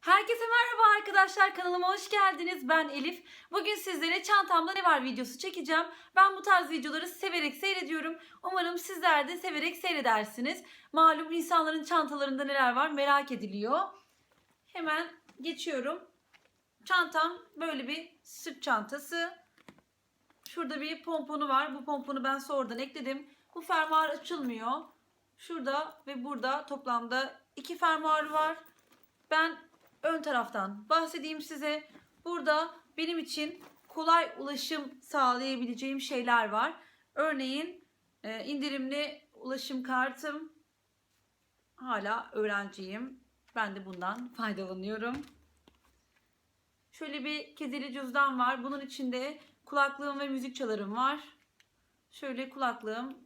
Herkese merhaba arkadaşlar kanalıma hoş geldiniz. Ben Elif. Bugün sizlere çantamda ne var videosu çekeceğim. Ben bu tarz videoları severek seyrediyorum. Umarım sizler de severek seyredersiniz. Malum insanların çantalarında neler var merak ediliyor. Hemen geçiyorum. Çantam böyle bir sırt çantası. Şurada bir pomponu var. Bu pomponu ben sonradan ekledim. Bu fermuar açılmıyor. Şurada ve burada toplamda iki fermuar var. Ben ön taraftan bahsedeyim size. Burada benim için kolay ulaşım sağlayabileceğim şeyler var. Örneğin e, indirimli ulaşım kartım. Hala öğrenciyim. Ben de bundan faydalanıyorum. Şöyle bir kedili cüzdan var. Bunun içinde kulaklığım ve müzik çalarım var. Şöyle kulaklığım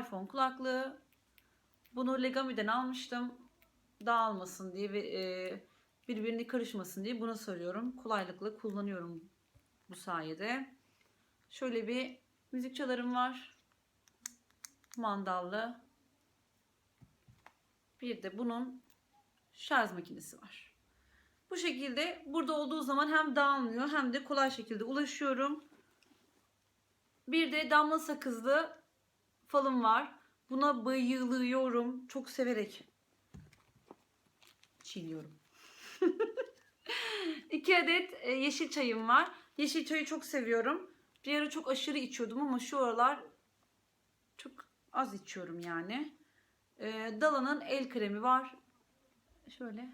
iPhone kulaklığı. Bunu Legami'den almıştım. Dağılmasın diye ve e, birbirini karışmasın diye buna sarıyorum. Kolaylıkla kullanıyorum bu sayede. Şöyle bir müzik çalarım var. Mandallı. Bir de bunun şarj makinesi var. Bu şekilde burada olduğu zaman hem dağılmıyor hem de kolay şekilde ulaşıyorum. Bir de damla sakızlı falım var. Buna bayılıyorum. Çok severek çiğniyorum. İki adet e, yeşil çayım var. Yeşil çayı çok seviyorum. Bir ara çok aşırı içiyordum ama şu aralar çok az içiyorum yani. E, Dala'nın el kremi var. Şöyle.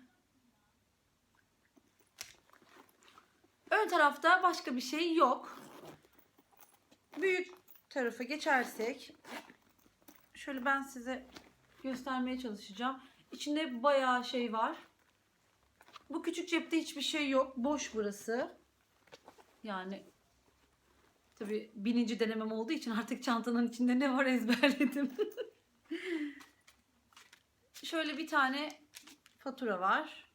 Ön tarafta başka bir şey yok. Büyük tarafa geçersek şöyle ben size göstermeye çalışacağım. İçinde bayağı şey var. Bu küçük cepte hiçbir şey yok. Boş burası. Yani tabi bininci denemem olduğu için artık çantanın içinde ne var ezberledim. Şöyle bir tane fatura var.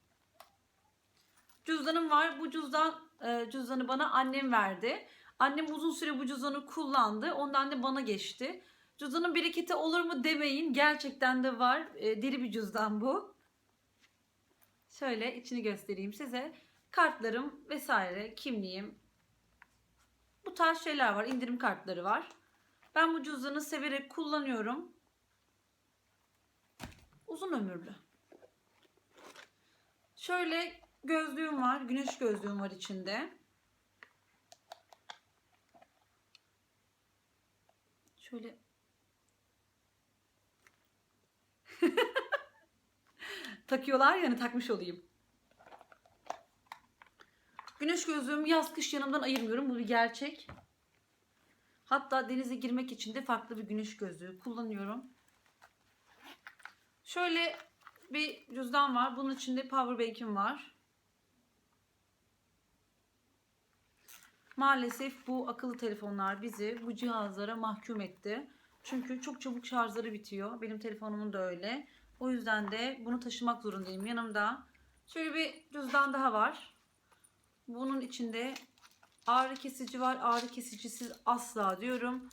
Cüzdanım var. Bu cüzdan e, cüzdanı bana annem verdi. Annem uzun süre bu cüzdanı kullandı. Ondan da bana geçti. Cüzdanın bereketi olur mu demeyin. Gerçekten de var. E, deli bir cüzdan bu. Şöyle içini göstereyim size. Kartlarım vesaire, kimliğim. Bu tarz şeyler var. İndirim kartları var. Ben bu cüzdanı severek kullanıyorum. Uzun ömürlü. Şöyle gözlüğüm var. Güneş gözlüğüm var içinde. Şöyle takıyorlar yani takmış olayım. Güneş gözlüğümü yaz kış yanımdan ayırmıyorum. Bu bir gerçek. Hatta denize girmek için de farklı bir güneş gözlüğü kullanıyorum. Şöyle bir cüzdan var. Bunun içinde powerbank'im var. Maalesef bu akıllı telefonlar bizi bu cihazlara mahkum etti. Çünkü çok çabuk şarjları bitiyor. Benim telefonumun da öyle. O yüzden de bunu taşımak zorundayım yanımda. Şöyle bir cüzdan daha var. Bunun içinde ağrı kesici var. Ağrı kesicisiz asla diyorum.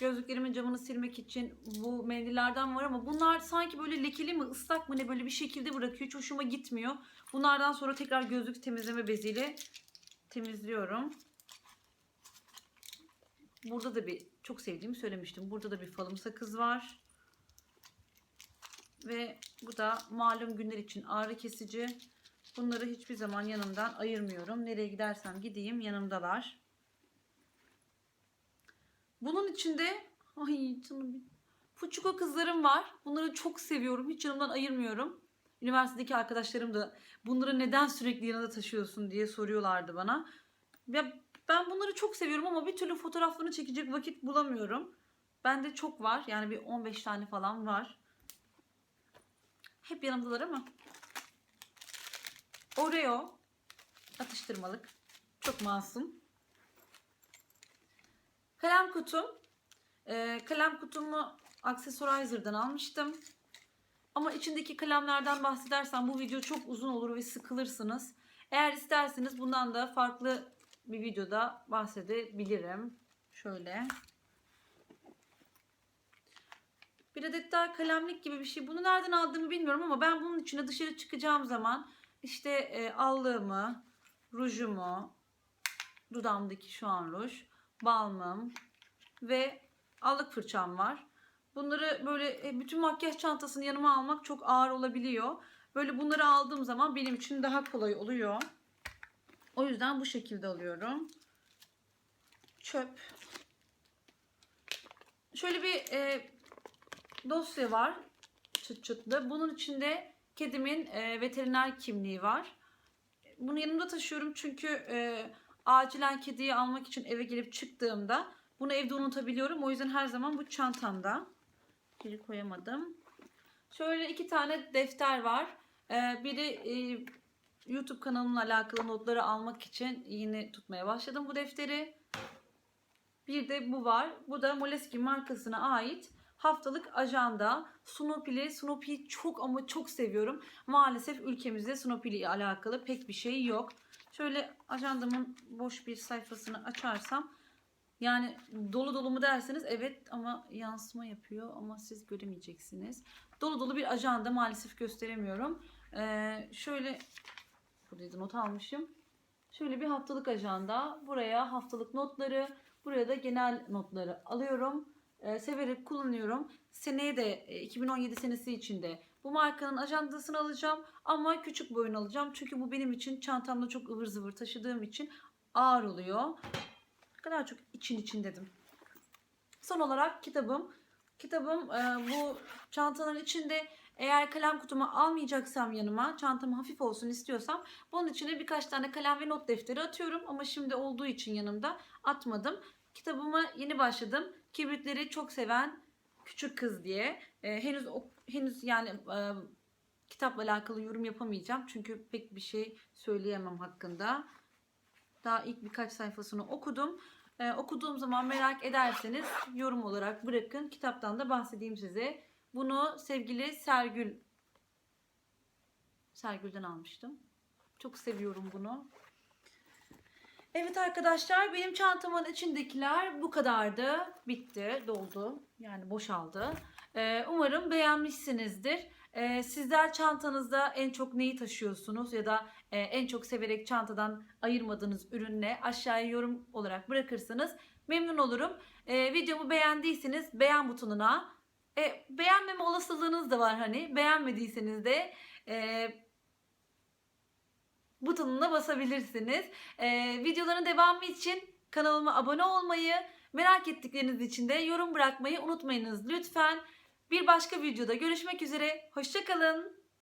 Gözlüklerimin camını silmek için bu mendillerden var ama bunlar sanki böyle lekeli mi ıslak mı ne böyle bir şekilde bırakıyor. Hiç hoşuma gitmiyor. Bunlardan sonra tekrar gözlük temizleme beziyle temizliyorum. Burada da bir çok sevdiğimi söylemiştim. Burada da bir falım sakız var. Ve bu da malum günler için ağrı kesici. Bunları hiçbir zaman yanımdan ayırmıyorum. Nereye gidersem gideyim yanımdalar. Bunun içinde ay canım Fuçuko kızlarım var. Bunları çok seviyorum. Hiç yanımdan ayırmıyorum. Üniversitedeki arkadaşlarım da bunları neden sürekli yanında taşıyorsun diye soruyorlardı bana. Ya ben bunları çok seviyorum ama bir türlü fotoğraflarını çekecek vakit bulamıyorum. Bende çok var. Yani bir 15 tane falan var. Hep yanımdalar ama. Oreo atıştırmalık. Çok masum. Kalem kutum. Ee, kalem kutumu Accessorizer'dan almıştım. Ama içindeki kalemlerden bahsedersem bu video çok uzun olur ve sıkılırsınız. Eğer isterseniz bundan da farklı bir videoda bahsedebilirim. Şöyle. Bir adet daha kalemlik gibi bir şey. Bunu nereden aldığımı bilmiyorum ama ben bunun içine dışarı çıkacağım zaman işte e, allığımı, rujumu, dudağımdaki şu an ruj, balmım ve allık fırçam var. Bunları böyle e, bütün makyaj çantasını yanıma almak çok ağır olabiliyor. Böyle bunları aldığım zaman benim için daha kolay oluyor. O yüzden bu şekilde alıyorum. Çöp. Şöyle bir e, dosya var. Çıt çıtlı. Bunun içinde kedimin e, veteriner kimliği var. Bunu yanımda taşıyorum çünkü e, acilen kediyi almak için eve gelip çıktığımda bunu evde unutabiliyorum. O yüzden her zaman bu çantamda. Geri koyamadım. Şöyle iki tane defter var. Ee, biri e, YouTube kanalımla alakalı notları almak için yeni tutmaya başladım bu defteri. Bir de bu var. Bu da Moleskine markasına ait haftalık ajanda. Snoopy'li. Snoopy'yi çok ama çok seviyorum. Maalesef ülkemizde Snoopy ile alakalı pek bir şey yok. Şöyle ajandamın boş bir sayfasını açarsam yani dolu dolu mu derseniz evet ama yansıma yapıyor ama siz göremeyeceksiniz. Dolu dolu bir ajanda maalesef gösteremiyorum. Ee, şöyle buradaydı not almışım. Şöyle bir haftalık ajanda. Buraya haftalık notları, buraya da genel notları alıyorum. Ee, severek kullanıyorum. Seneye de e, 2017 senesi içinde bu markanın ajandasını alacağım ama küçük boyunu alacağım. Çünkü bu benim için çantamda çok ıvır zıvır taşıdığım için ağır oluyor. Ne kadar çok için için dedim. Son olarak kitabım. Kitabım e, bu çantanın içinde eğer kalem kutumu almayacaksam yanıma çantam hafif olsun istiyorsam bunun içine birkaç tane kalem ve not defteri atıyorum ama şimdi olduğu için yanımda atmadım. Kitabıma yeni başladım. Kibritleri çok seven küçük kız diye. E, henüz o- henüz yani e, kitapla alakalı yorum yapamayacağım çünkü pek bir şey söyleyemem hakkında. Daha ilk birkaç sayfasını okudum. Ee, okuduğum zaman merak ederseniz yorum olarak bırakın. Kitaptan da bahsedeyim size. Bunu sevgili Sergül Sergül'den almıştım. Çok seviyorum bunu. Evet arkadaşlar benim çantamın içindekiler bu kadardı. Bitti, doldu. Yani boşaldı. Ee, umarım beğenmişsinizdir. Ee, sizler çantanızda en çok neyi taşıyorsunuz ya da e, en çok severek çantadan ayırmadığınız ürün ne? Aşağıya yorum olarak bırakırsanız memnun olurum. Ee, videomu beğendiyseniz beğen butonuna e, beğenmeme olasılığınız da var hani. Beğenmediyseniz de e, butonuna basabilirsiniz. Ee, videoların devamı için kanalıma abone olmayı, merak ettikleriniz için de yorum bırakmayı unutmayınız lütfen. Bir başka videoda görüşmek üzere. Hoşçakalın.